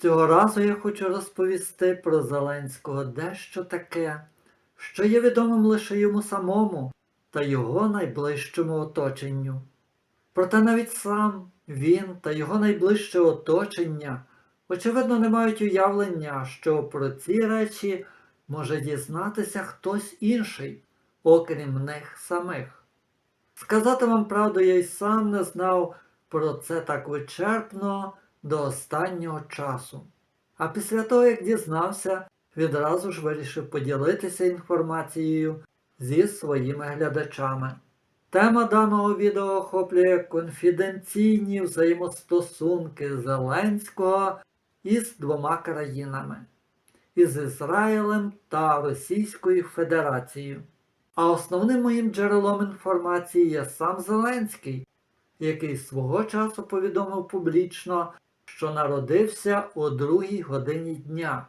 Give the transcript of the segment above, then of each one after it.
Цього разу я хочу розповісти про Зеленського дещо таке, що є відомим лише йому самому та його найближчому оточенню. Проте навіть сам він та його найближче оточення, очевидно, не мають уявлення, що про ці речі може дізнатися хтось інший, окрім них самих. Сказати вам правду, я й сам не знав про це так вичерпно до останнього часу. А після того, як дізнався, відразу ж вирішив поділитися інформацією зі своїми глядачами. Тема даного відео охоплює конфіденційні взаємостосунки Зеленського із двома країнами із Ізраїлем та Російською Федерацією. А основним моїм джерелом інформації є сам Зеленський, який свого часу повідомив публічно, що народився о другій годині дня.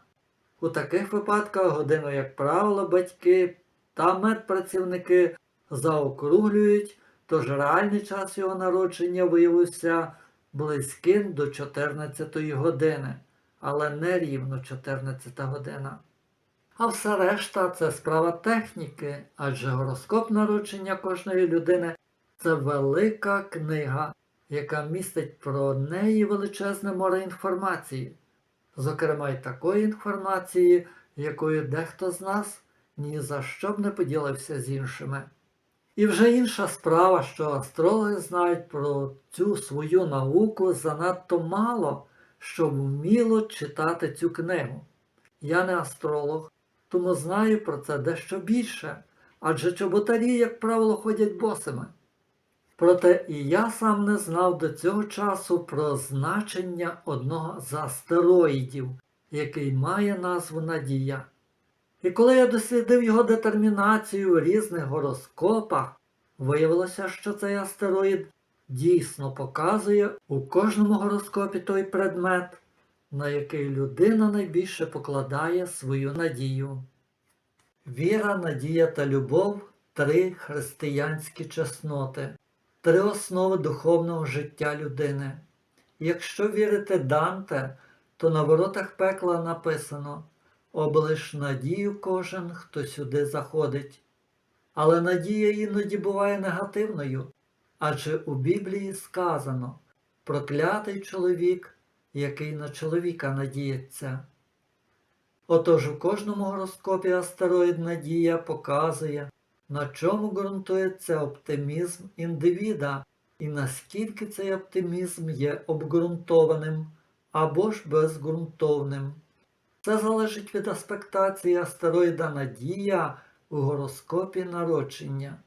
У таких випадках годину, як правило, батьки та медпрацівники заокруглюють, тож реальний час його народження виявився близьким до 14 години, але не рівно 14 година. А все решта це справа техніки, адже гороскоп народження кожної людини це велика книга, яка містить про неї величезне море інформації, зокрема й такої інформації, якою дехто з нас ні за що б не поділився з іншими. І вже інша справа, що астрологи знають про цю свою науку занадто мало, щоб вміло читати цю книгу. Я не астролог, тому знаю про це дещо більше, адже чоботарі, як правило, ходять босими. Проте і я сам не знав до цього часу про значення одного з астероїдів, який має назву Надія. І коли я дослідив його детермінацію в різних гороскопах, виявилося, що цей астероїд дійсно показує у кожному гороскопі той предмет, на який людина найбільше покладає свою надію. Віра, надія та любов три християнські чесноти, три основи духовного життя людини. Якщо вірити Данте, то на воротах пекла написано облиш надію кожен, хто сюди заходить. Але надія іноді буває негативною, адже у Біблії сказано проклятий чоловік, який на чоловіка надіється. Отож у кожному гороскопі астероїд Надія показує, на чому ґрунтується оптимізм індивіда і наскільки цей оптимізм є обґрунтованим або ж безґрунтовним. Це залежить від аспектації астероїда Надія у гороскопі народження.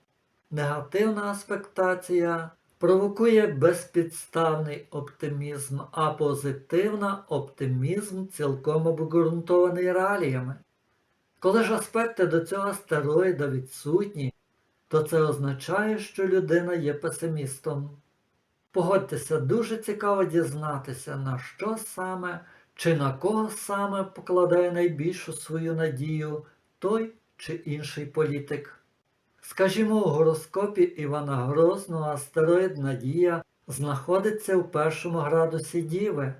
Негативна аспектація провокує безпідставний оптимізм, а позитивна оптимізм цілком обґрунтований реаліями. Коли ж аспекти до цього астероїда відсутні, то це означає, що людина є песимістом. Погодьтеся, дуже цікаво дізнатися, на що саме чи на кого саме покладає найбільшу свою надію той чи інший політик. Скажімо, у гороскопі Івана Грозного астероїд Надія знаходиться у першому градусі Діви,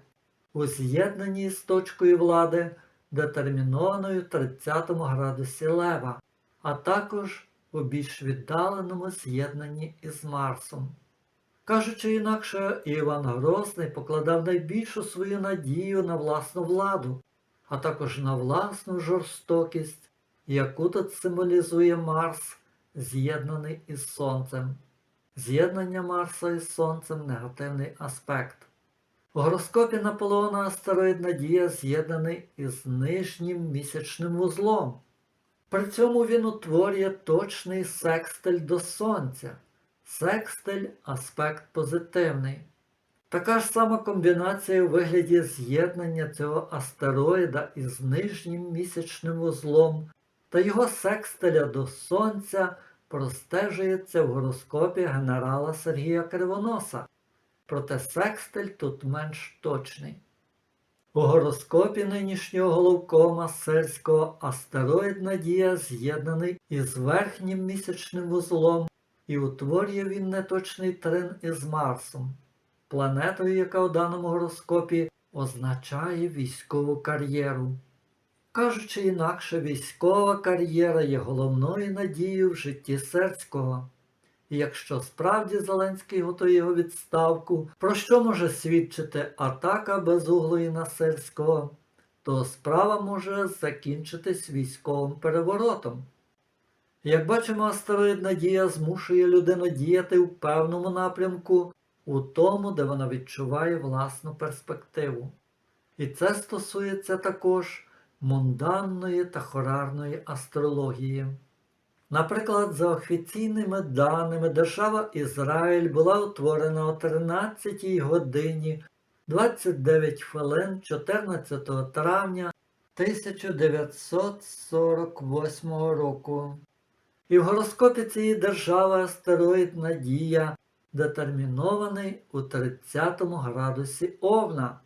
у з'єднанні з точкою влади, детермінованою 30 градусі Лева, а також у більш віддаленому з'єднанні із Марсом. Кажучи інакше, Іван Грозний покладав найбільшу свою надію на власну владу, а також на власну жорстокість, яку тут символізує Марс, з'єднаний із Сонцем. З'єднання Марса із Сонцем негативний аспект. У гороскопі Наполеона астероїд Надія з'єднаний із нижнім місячним вузлом. При цьому він утворює точний секстиль до Сонця. Секстиль аспект позитивний. Така ж сама комбінація у вигляді з'єднання цього астероїда із нижнім місячним вузлом та його секстиля до Сонця простежується в гороскопі генерала Сергія Кривоноса. Проте секстиль тут менш точний. У гороскопі нинішнього головкома сельського астероїд Надія з'єднаний із верхнім місячним вузлом і утворює він неточний трин із Марсом, планетою, яка у даному гороскопі означає військову кар'єру. Кажучи інакше, військова кар'єра є головною надією в житті Серського. Якщо справді Зеленський готує його відставку, про що може свідчити атака безуглої на Сирського, то справа може закінчитись військовим переворотом. Як бачимо, астероїд Надія змушує людину діяти в певному напрямку, у тому, де вона відчуває власну перспективу. І це стосується також мунданної та хорарної астрології. Наприклад, за офіційними даними, держава Ізраїль була утворена о 13 годині 29 хвилин 14 травня 1948 року. І в гороскопі цієї держави астероїд Надія детермінований у 30 градусі Овна.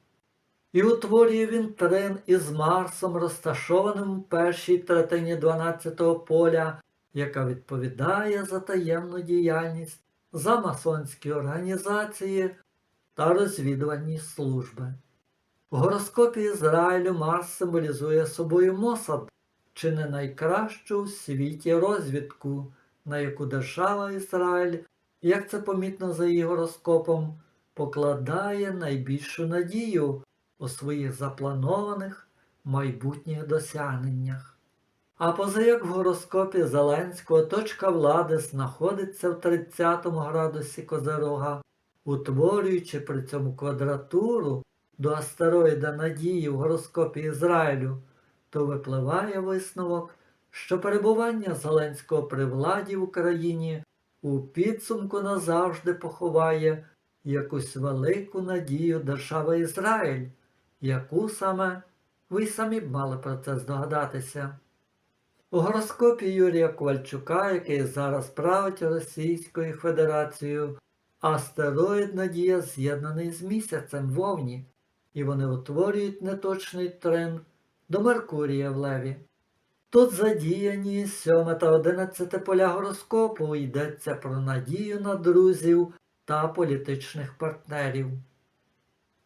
І утворює він трин із Марсом, розташованим у першій третині 12-го поля, яка відповідає за таємну діяльність, за масонські організації та розвідувальні служби. В гороскопі Ізраїлю Марс символізує собою Мосад, чи не найкращу у світі розвідку, на яку держава Ізраїль, як це помітно за її гороскопом, покладає найбільшу надію у своїх запланованих майбутніх досягненнях. А позаяк в гороскопі Зеленського точка влади знаходиться в 30 градусі Козирога, утворюючи при цьому квадратуру до астероїда Надії в гороскопі Ізраїлю, то випливає висновок, що перебування Зеленського при владі в Україні у підсумку назавжди поховає якусь велику надію держави Ізраїль, яку саме ви самі б мали про це здогадатися. У гороскопі Юрія Ковальчука, який зараз править Російською Федерацією, астероїд Надія з'єднаний з місяцем вовні, і вони утворюють неточний тренд до Меркурія в Леві. Тут задіяні 7 та 11 поля гороскопу йдеться про надію на друзів та політичних партнерів.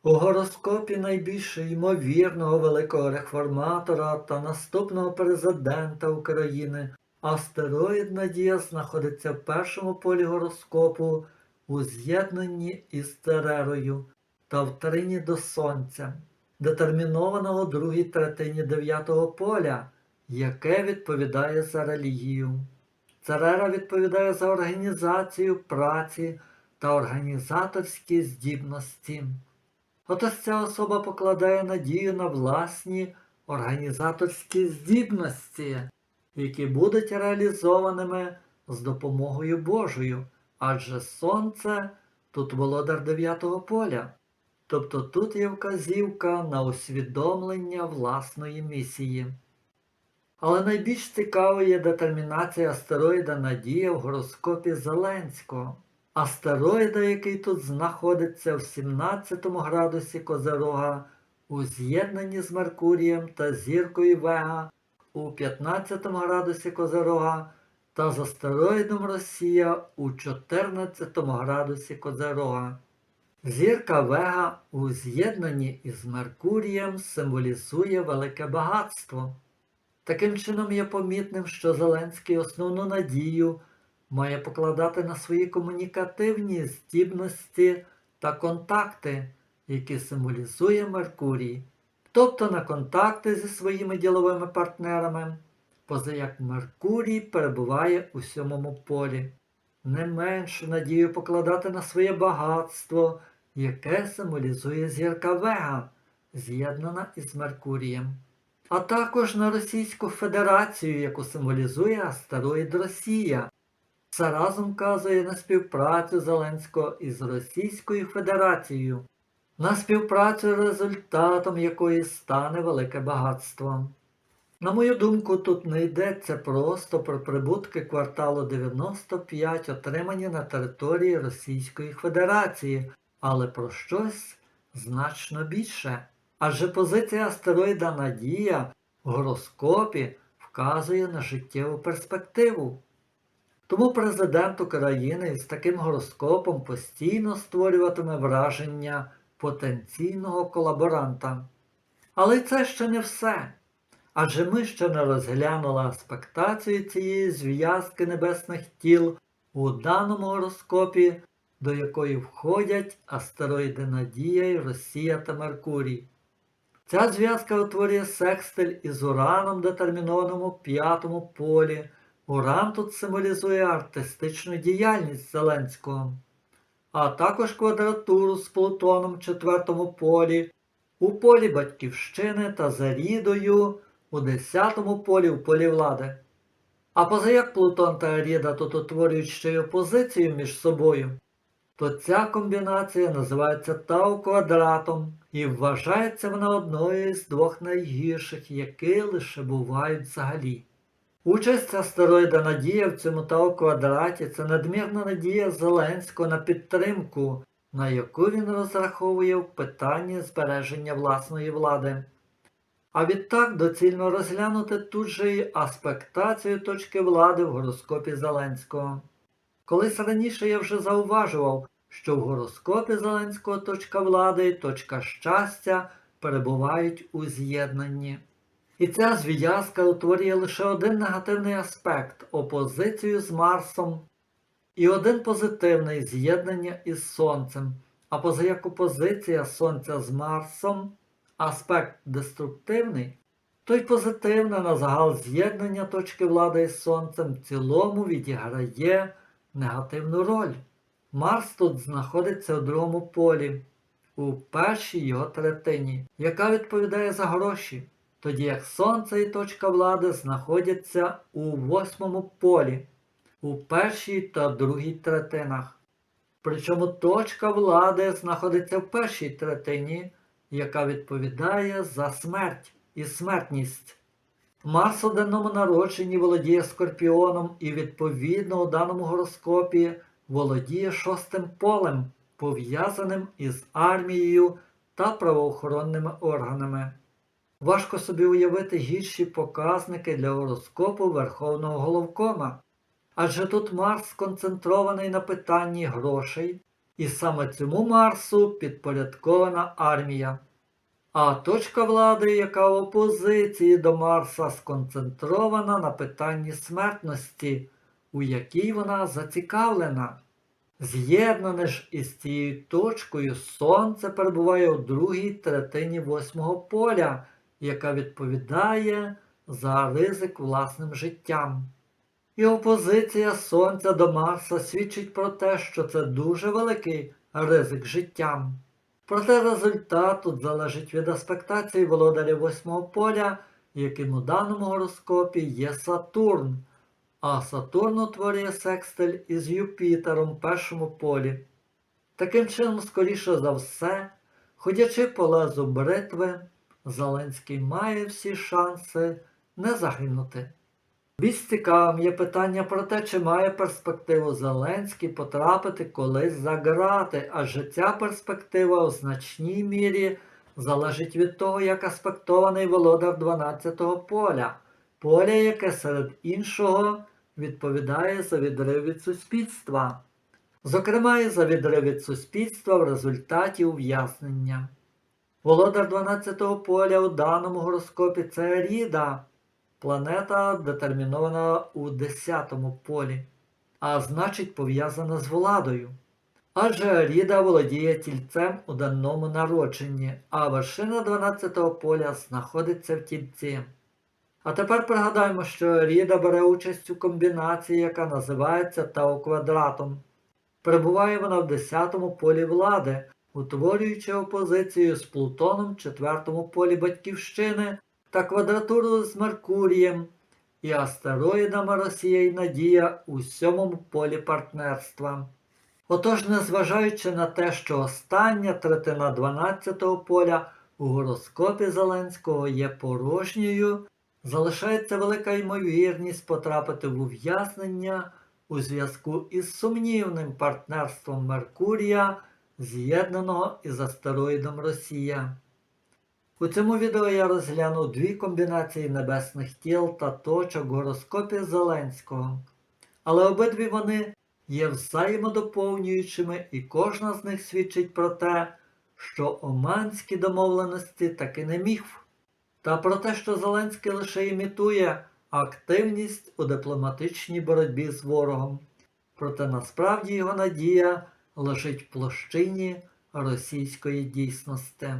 У гороскопі найбільш ймовірного великого реформатора та наступного президента України астероїд Надія знаходиться в першому полі гороскопу у з'єднанні із Терерою та в трині до Сонця, детермінованого другій третині дев'ятого поля, яке відповідає за релігію. Церера відповідає за організацію праці та організаторські здібності. Отож ця особа покладає надію на власні організаторські здібності, які будуть реалізованими з допомогою Божою, адже Сонце тут володар дев'ятого поля. Тобто тут є вказівка на усвідомлення власної місії. Але найбільш цікавою є детермінація астероїда Надія в гороскопі Зеленського. Астероїда, який тут знаходиться в 17 градусі Козирога, у з'єднанні з Меркурієм та зіркою Вега у 15 градусі Козирога та з астероїдом Росія у 14 градусі Козирога. Зірка Вега у з'єднанні із Меркурієм символізує велике багатство. Таким чином є помітним, що Зеленський основну надію має покладати на свої комунікативні здібності та контакти, які символізує Меркурій, тобто на контакти зі своїми діловими партнерами, позаяк Меркурій перебуває у сьомому полі. Не меншу надію покладати на своє багатство, яке символізує зірка Вега, з'єднана із Меркурієм, а також на Російську Федерацію, яку символізує астероїд Росія. Це разом вказує на співпрацю Зеленського із Російською Федерацією, на співпрацю, результатом якої стане велике багатство. На мою думку, тут не йдеться просто про прибутки кварталу 95, отримані на території Російської Федерації, але про щось значно більше. Адже позиція астероїда Надія в гороскопі вказує на життєву перспективу. Тому президент України із таким гороскопом постійно створюватиме враження потенційного колаборанта. Але це ще не все. Адже ми ще не розглянули аспектацію цієї зв'язки небесних тіл у даному гороскопі, до якої входять астероїди Надія і Росія та Меркурій. Ця зв'язка утворює секстиль із Ураном, детермінованим у п'ятому полі. Уран тут символізує артистичну діяльність Зеленського, а також квадратуру з Плутоном в четвертому полі, у полі Батьківщини та Зарідою у десятому полі в полі влади. А позаяк Плутон та Аріда тут утворюють ще й опозицію між собою, то ця комбінація називається Тау квадратом і вважається вона одною з двох найгірших, які лише бувають взагалі. Участь астероїда Надія в цьому Тау квадраті це надмірна надія Зеленського на підтримку, на яку він розраховує в питанні збереження власної влади. А відтак доцільно розглянути тут же й аспектацію точки влади в гороскопі Зеленського. Колись раніше я вже зауважував, що в гороскопі Зеленського точка влади і точка щастя перебувають у з'єднанні. І ця зв'язка утворює лише один негативний аспект опозицію з Марсом, і один позитивний з'єднання із Сонцем. А позаяк опозиція Сонця з Марсом, аспект деструктивний, то й позитивне на загал з'єднання точки влади із Сонцем в цілому відіграє негативну роль. Марс тут знаходиться у другому полі, у першій його третині, яка відповідає за гроші, тоді як Сонце і точка влади знаходяться у восьмому полі, у першій та другій третинах. Причому точка влади знаходиться в першій третині, яка відповідає за смерть і смертність. Марс у денному народженні володіє скорпіоном і, відповідно, у даному гороскопі володіє шостим полем, пов'язаним із армією та правоохоронними органами. Важко собі уявити гірші показники для гороскопу Верховного Головкома, адже тут Марс сконцентрований на питанні грошей, і саме цьому Марсу підпорядкована армія. А точка влади, яка в опозиції до Марса сконцентрована на питанні смертності, у якій вона зацікавлена. З'єднане ж із цією точкою Сонце перебуває у другій третині восьмого поля, яка відповідає за ризик власним життям. І опозиція Сонця до Марса свідчить про те, що це дуже великий ризик життям. Проте результат тут залежить від аспектації володаря восьмого поля, яким у даному гороскопі є Сатурн, а Сатурн утворює секстиль із Юпітером в першому полі. Таким чином, скоріше за все, ходячи по лезу бритви, Зеленський має всі шанси не загинути. Більш цікавим є питання про те, чи має перспективу Зеленський потрапити колись за грати, адже ця перспектива у значній мірі залежить від того, як аспектований володар 12-го поля, поля, яке серед іншого відповідає за відрив від суспільства. Зокрема, і за відрив від суспільства в результаті ув'язнення. Володар 12-го поля у даному гороскопі це Ріда, планета детермінована у 10-му полі, а значить пов'язана з владою. Адже Ріда володіє тільцем у даному народженні, а вершина 12-го поля знаходиться в тільці. А тепер пригадаємо, що Ріда бере участь у комбінації, яка називається Тау квадратом. Перебуває вона в 10-му полі влади, утворюючи опозицію з Плутоном в 4-му полі Батьківщини та квадратуру з Меркурієм і астероїдами Росія і Надія у 7-му полі партнерства. Отож, незважаючи на те, що остання третина 12-го поля у гороскопі Зеленського є порожньою, залишається велика ймовірність потрапити в ув'язнення у зв'язку із сумнівним партнерством Меркурія, з'єднаного із астероїдом Росія. У цьому відео я розглянув дві комбінації небесних тіл та точок в гороскопі Зеленського, але обидві вони є взаємодоповнюючими і кожна з них свідчить про те, що оманські домовленості таки не міф, та про те, що Зеленський лише імітує активність у дипломатичній боротьбі з ворогом. Проте насправді його надія лежить в площині російської дійсності.